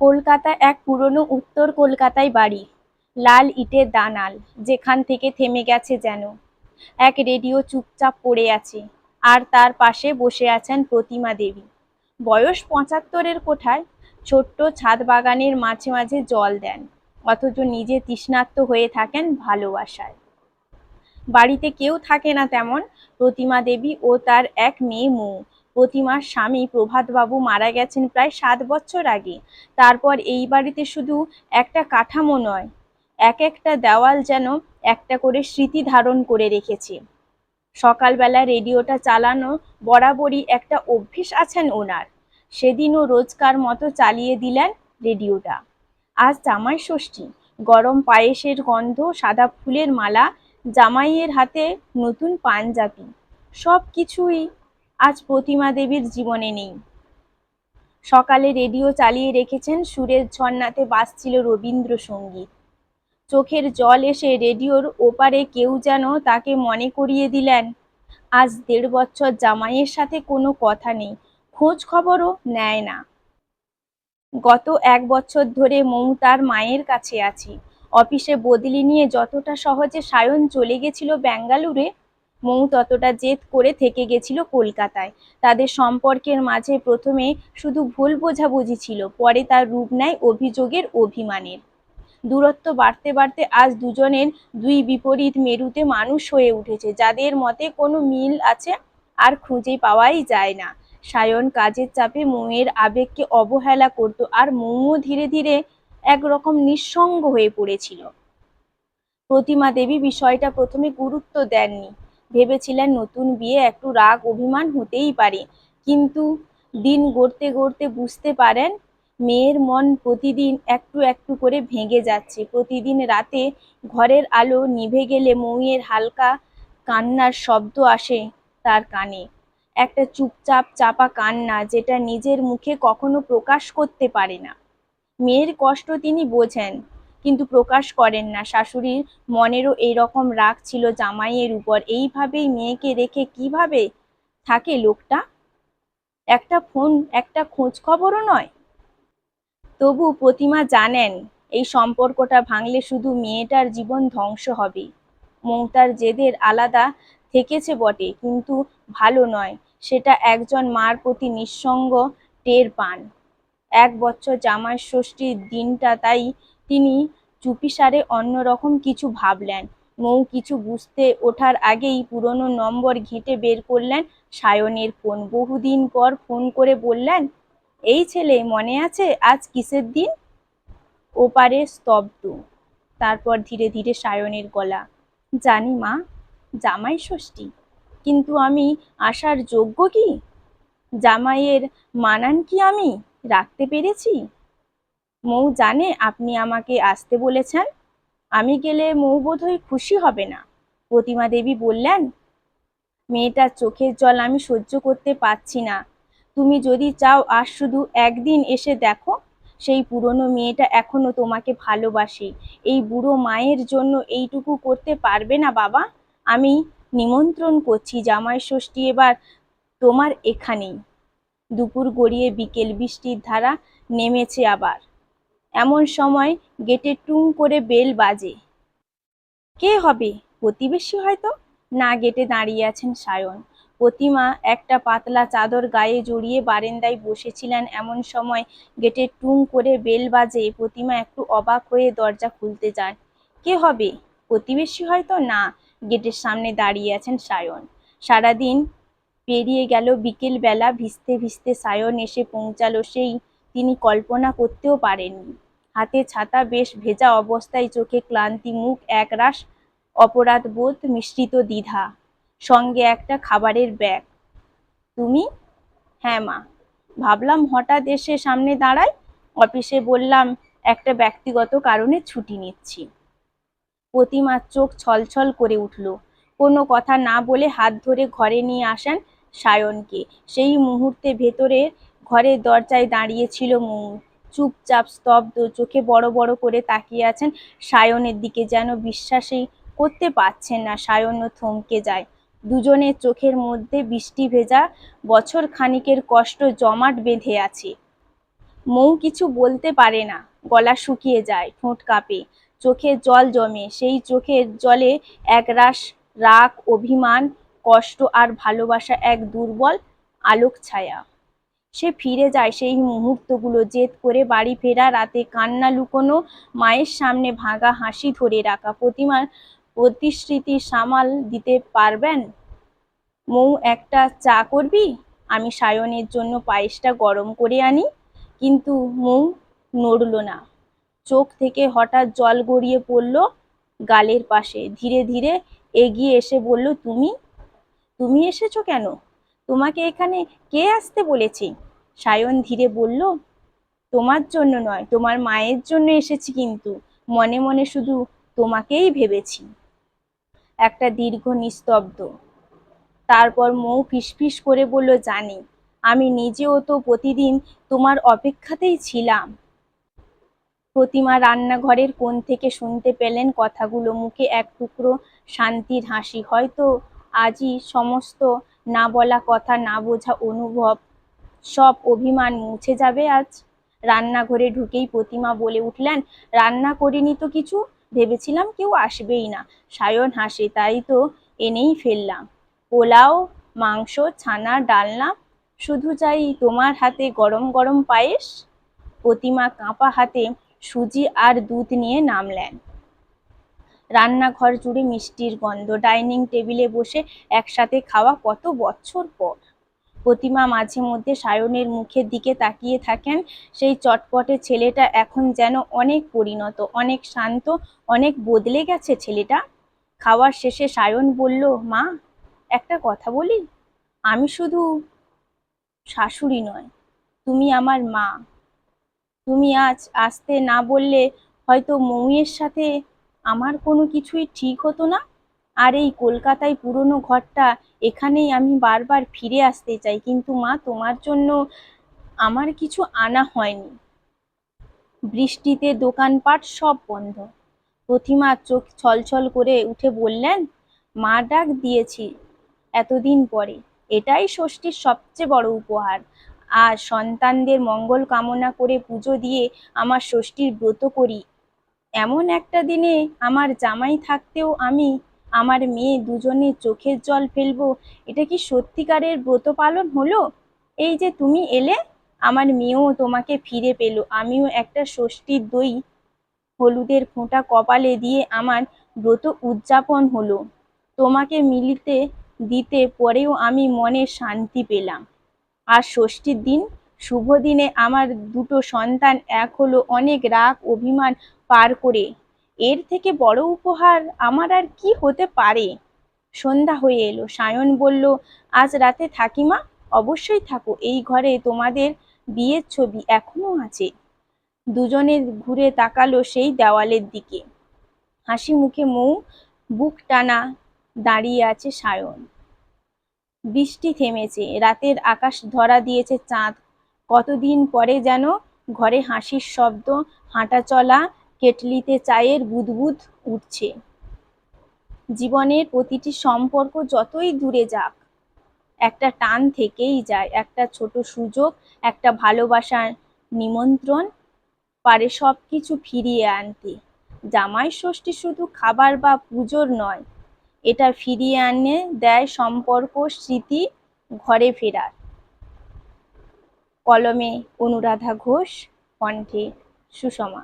কলকাতা এক পুরনো উত্তর কলকাতায় বাড়ি, লাল ইটের দানাল, যেখান থেকে থেমে গেছে যেন। এক রেডিও চুপচাপ পড়ে আছে, আর তার পাশে বসে আছেন প্রতিমা দেবী। বয়স পঁচাত্তরের কোঠায় ছোট্ট ছাদ বাগানের মাঝে মাঝে জল দেন, অথচ নিজে তৃষ্ণার্ত হয়ে থাকেন ভালোবাসায়। বাড়িতে কেউ থাকে না তেমন, প্রতিমা দেবী ও তার এক মেয়ে মৌ। প্রতিমার স্বামী প্রভাতবাবু মারা গেছেন প্রায় সাত বছর আগে। তারপর এই বাড়িতে শুধু একটা কাঠামো নয়, এক একটা দেওয়াল যেন একটা করে স্মৃতি ধারণ করে রেখেছে। সকালবেলা রেডিওটা চালানো বরাবরই একটা অভ্যেস আছেন ওনার। সেদিনও রোজকার মতো চালিয়ে দিলেন রেডিওটা। আজ জামাই ষষ্ঠী, গরম পায়েসের গন্ধ, সাদা ফুলের মালা, জামাইয়ের হাতে নতুন পাঞ্জাবি সব কিছুই আজ প্রতিমা দেবীর জীবনে নেই। সকালে রেডিও চালিয়ে রেখেছেন সুরের ঝর্ণাতে বাজছিল রবীন্দ্রসঙ্গীত। চোখের জল এসে রেডিওর ওপারে কেউ যেন তাকে মনে করিয়ে দিলেন, আজ দেড় বছর জামাইয়ের সাথে কোনো কথা নেই, খোঁজ খবরও নেয় না। গত এক বছর ধরে মৌ তার মায়ের কাছে আছে, অফিসে বদলি নিয়ে যতটা সহজে সায়ন চলে গেছিল বেঙ্গালুরে মৌ ততটা জেদ করে থেকে গেছিল কলকাতায়। তাদের সম্পর্কের মাঝে প্রথমে শুধু ভুল বোঝাবুঝি ছিল, পরে তার রূপ নেয় অভিযোগের অভিমানের। দূরত্ব বাড়তে বাড়তে আজ দুজনের দুই বিপরীত মেরুতে মানুষ হয়ে উঠেছে, যাদের মতে কোনো মিল আছে আর খুঁজে পাওয়াই যায় না। সায়ন কাজের চাপে মৌয়ের আবেগকে অবহেলা করত আর মৌও ধীরে ধীরে একরকম নিঃসঙ্গ হয়ে পড়েছিল। প্রতিমা দেবী বিষয়টা প্রথমে গুরুত্ব দেননি। ভেবেছিলেন নতুন বিয়ে একটু রাগ, অভিমান হতেই পারে। কিন্তু দিন গড়তে গড়তে বুঝতে পারেন, মেয়ের মন প্রতিদিন একটু একটু করে ভেঙে যাচ্ছে। প্রতিদিন রাতে ঘরের আলো নিভে গেলে মৌয়ের হালকা কান্নার শব্দ আসে তার কানে। একটা চুপচাপ, চাপা কান্না যেটা নিজের মুখে কখনো প্রকাশ করতে পারে না। মেয়ের কষ্ট তিনি বোঝেন। কিন্তু প্রকাশ করেন না। শাশুড়ির মনেরও এইরকম রাগ ছিল জামাইয়ের উপর। এইভাবেই মেয়েকে রেখে কীভাবে থাকে লোকটা? একটা ফোন, একটা খোঁজ খবরও নয়। তবু প্রতিমা জানেন, এই সম্পর্কটা ভাঙলে শুধু মেয়েটার জীবন ধ্বংস হবে। মমতার জেদের আলাদা থেকেছে বটে, কিন্তু ভালো নয়। সেটা একজন মার প্রতি নিঃসঙ্গ টের পান। এক বছর জামাই ষষ্ঠীর দিনটা তাই তিনি চুপিসারে অন্যরকম কিছু ভাবলেন। মৌ কিছু বুঝতে ওঠার আগেই পুরনো নম্বর ঘেঁটে বের করলেন সায়নের ফোন। বহুদিন পর ফোন করে বললেন, এই ছেলে, মনে আছে আজ কিসের দিন? ওপারে স্তব্ধ। তারপর ধীরে ধীরে সায়নের গলা, জানি মা, জামাই ষষ্ঠী, কিন্তু আমি আসার যোগ্য কি? জামাইয়ের মানান কি আমি? রাখতে পেরেছি? মৌ জানে আপনি আমাকে আসতে বলেছেন। আমি গেলে মৌ বোধহয় খুশি হবে না। প্রতিমা দেবী বললেন, মেয়েটার চোখের জল আমি সহ্য করতে পারছি না। তুমি যদি চাও আর শুধু একদিন এসে দেখো, সেই পুরনো মেয়েটা এখনও তোমাকে ভালোবাসে। এই বুড়ো মায়ের জন্য এইটুকু করতে পারবে না বাবা। আমি নিমন্ত্রণ করছি জামাই ষষ্ঠী এবার তোমার এখানেই। দুপুর গড়িয়ে বিকেল বৃষ্টির ধারা নেমেছে আবার। এমন সময় গেটে টুং করে বেল বাজে। কে হবে? প্রতিবেশী হয়তো? না, গেটে দাঁড়িয়ে আছেন সায়ন। প্রতিমা একটা পাতলা চাদর গায়ে জড়িয়ে বারেন্দায় বসেছিলেন। এমন সময় গেটে টুং করে বেল বাজে, প্রতিমা একটু অবাক হয়ে দরজা খুলতে যান। কে হবে? প্রতিবেশী হয়তো? না, গেটের সামনে দাঁড়িয়ে আছেন সায়ন। সারাদিন পেরিয়ে গেল বিকেল বেলা ভিজতে ভিজতে সায়ন এসে পৌঁছালো। সেই তিনি কল্পনা করতেও পারেননি। হাতে ছাতা বেশ ভেজা অবস্থায় চোখে ক্লান্তি মুখ একরাশ অপরাধ বোধ মিশ্রিত দ্বিধা। সঙ্গে একটা খাবারের ব্যাগ। তুমি? হ্যাঁ মা। ভাবলাম হঠাৎ এসে সামনে দাঁড়াই। অফিসে বললাম, একটা ব্যক্তিগত কারণে ছুটি নিচ্ছি। প্রতিমার চোখ ছলছল করে উঠল। কোনো কথা না বলে হাত ধরে ঘরে নিয়ে আসেন সায়নকে। সেই মুহূর্তে ভেতরে ঘরের দরজায় দাঁড়িয়েছিল মৌ চুপচাপ স্তব্ধ চোখে বড় বড় করে তাকিয়ে আছেন। সায়নের দিকে যেন বিশ্বাসই করতে পারছেন না, সায়নও থমকে যায়। দুজনের চোখের মধ্যে বৃষ্টি ভেজা বছর খানিকের কষ্ট জমাট বেঁধে আছে। মৌ কিছু বলতে পারে না, গলা শুকিয়ে যায় ঠোঁট কাঁপে। চোখে জল জমে, সেই চোখের জলে একরাশ রাগ, অভিমান, কষ্ট আর ভালোবাসা এক দুর্বল আলোক ছায়া সে ফিরে যায় সেই মুহূর্তগুলো জেদ করে বাড়ি ফেরা রাতে কান্না লুকোনো মায়ের সামনে ভাঙা হাসি ধরে রাখা প্রতিমার প্রতিশ্রুতি সামাল দিতে পারবেন? মৌ, একটা চা করবি? আমি সায়নের জন্য পায়েসটা গরম করে আনি। কিন্তু মৌ নড়ল না। চোখ থেকে হঠাৎ জল গড়িয়ে পড়ল গালের পাশে। ধীরে ধীরে এগিয়ে এসে বলল, তুমি? তুমি এসেছ কেন? তোমাকে এখানে কে আসতে বলেছে? সায়ন ধীরে বলল, তোমার জন্য নয়, তোমার মায়ের জন্য এসেছি কিন্তু। মনে মনে শুধু তোমাকেই ভেবেছি। একটা দীর্ঘ নিস্তব্ধ। তারপর মৌ ফিসফিস করে বলল, জানি, আমি নিজেও তো প্রতিদিন তোমার অপেক্ষাতেই ছিলাম। প্রতিমা রান্নাঘরের কোণ থেকে শুনতে পেলেন কথাগুলো, মুখে এক টুকরো শান্তির হাসি। হয়তো আজই সমস্ত না বলা কথা, না বোঝা অনুভব সব অভিমান মুছে যাবে আজ। রান্নাঘরে ঢুকেই প্রতিমা বলে উঠলেন, রান্না করিনি তো কিছু? ভেবেছিলাম কেউ আসবেই না। সায়ন হাসে, তাই তো এনেই ফেললাম। পোলাও, মাংস, ছানা, ডালনা, শুধু চাই তোমার হাতে গরম গরম পায়েস? প্রতিমা কাঁপা হাতে সুজি আর দুধ নিয়ে নামলেন। রান্নাঘর জুড়ে মিষ্টির গন্ধ, ডাইনিং টেবিলে বসে একসাথে খাওয়া কত বছর পর। প্রতিমা মাঝে মধ্যে সায়নের মুখের দিকে তাকিয়ে থাকেন। সেই চটপটে ছেলেটা এখন যেন অনেক পরিণত, অনেক শান্ত, অনেক বদলে গেছে ছেলেটা। খাওয়ার শেষে সায়ন বলল, মা, একটা কথা বলি? আমি শুধু শাশুড়ি নয়, তুমি আমার মা। তুমি আজ আসতে না বললে হয়তো মৌয়ের সাথে আমার কোনো কিছুই ঠিক হতো না? আর এই কলকাতায় পুরনো ঘরটা এখানেই আমি বারবার ফিরে আসতে চাই। কিন্তু মা, তোমার জন্য আমার কিছু আনা হয়নি। বৃষ্টিতে দোকানপাট সব বন্ধ। প্রতিমা চোখ ছলছল করে উঠে বললেন, মা ডাক দিয়েছি এতদিন পরে। এটাই ষষ্ঠীর সবচেয়ে বড় উপহার। আর সন্তানদের মঙ্গল কামনা করে পুজো দিয়ে আমার ষষ্ঠীর ব্রত করি। এমন একটা দিনে আমার জামাই থাকতেও আমি আমার মেয়ে দুজনে চোখের জল ফেলব, এটা কি সত্যিকারের ব্রত পালন হলো? এই যে তুমি এলে, আমার মেয়েও তোমাকে ফিরে পেল। আমিও একটা ষষ্ঠীর দই হলুদের ফোঁটা কপালে দিয়ে আমার ব্রত উদযাপন হলো। তোমাকে মিলিতে দিতে পরেও আমি মনে শান্তি পেলাম। আর ষষ্ঠীর দিন, শুভ দিনে আমার দুটো সন্তান, এক হলো অনেক রাগ, অভিমান পার করে এর থেকে বড় উপহার আমার আর কি হতে পারে? সন্ধ্যা হয়ে এলো। সায়ন বলল, আজ রাতে থাকি মা, অবশ্যই থাকো। এই ঘরে তোমাদের বিয়ের ছবি এখনও আছে দুজনে ঘুরে তাকালো সেই দেওয়ালের দিকে। হাসি মুখে মৌ বুক টানা দাঁড়িয়ে আছে সায়ন। বৃষ্টি থেমেছে। রাতের আকাশ ধরা দিয়েছে চাঁদ। কতদিন পরে যেন ঘরে হাসির শব্দ, হাঁটা চলা কেটলিতে চায়ের বুদবুদ উঠছে। জীবনের প্রতিটি সম্পর্ক যতই দূরে যাক, একটা টান থেকেই যায়, একটা ছোট সুযোগ, একটা ভালোবাসার নিমন্ত্রণ পারে সব কিছু ফিরিয়ে আনতে। জামাই ষষ্ঠী শুধু খাবার বা পুজোর নয়, এটা ফিরিয়ে আনে দেয় সম্পর্ক, স্মৃতি, ঘরে ফেরার। কলমে অনুরাধা ঘোষ, কণ্ঠে সুষমা।